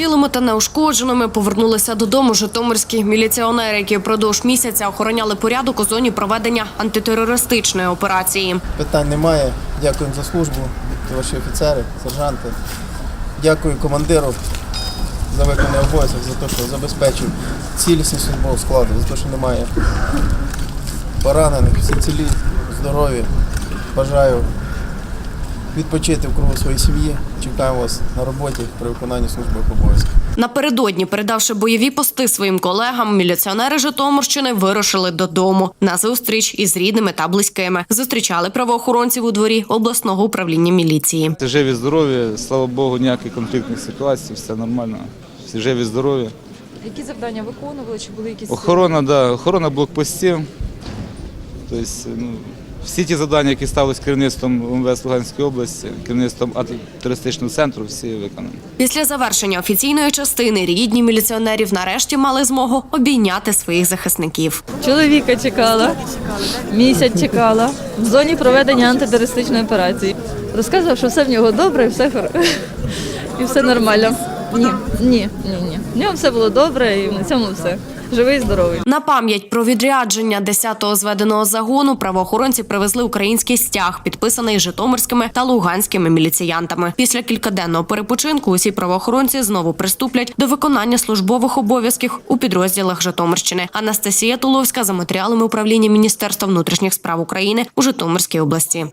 цілими та неушкодженими повернулися додому житомирські міліціонери, які впродовж місяця охороняли порядок у зоні проведення антитерористичної операції. Питань немає. Дякуємо за службу, товариші офіцери, сержанти. Дякую командиру за виконаний обов'язок, за те, що забезпечив цілісність службового складу, за те, що немає поранених, всі цілі, здорові. Бажаю відпочити в кругу своїй сім'ї. Чекаємо вас на роботі при виконанні службових обов'язків. Напередодні, передавши бойові пости своїм колегам, міліціонери Житомирщини вирушили додому на зустріч із рідними та близькими. Зустрічали правоохоронців у дворі обласного управління міліції. Всі живі, здорові, слава Богу, ніяких конфліктних ситуацій, все нормально. Всі живі, здорові. Які завдання виконували? Чи були якісь Охорона, да, охорона блокпостів. Тобто, ну, всі ті завдання, які ставились керівництвом МВС Луганської області, керівництвом антитерористичного центру, всі виконані. Після завершення офіційної частини рідні міліціонерів нарешті мали змогу обійняти своїх захисників. чоловіка чекала? Місяць чекала в зоні проведення антитерористичної операції. Розказував, що все в нього добре, і все і все нормально. Ні, ні, ні, ні. В нього все було добре, і на цьому все. Живий, і здоровий. На пам'ять про відрядження 10-го зведеного загону правоохоронці привезли український стяг, підписаний житомирськими та луганськими міліціянтами. Після кількаденного перепочинку усі правоохоронці знову приступлять до виконання службових обов'язків у підрозділах Житомирщини. Анастасія Туловська за матеріалами управління Міністерства внутрішніх справ України у Житомирській області.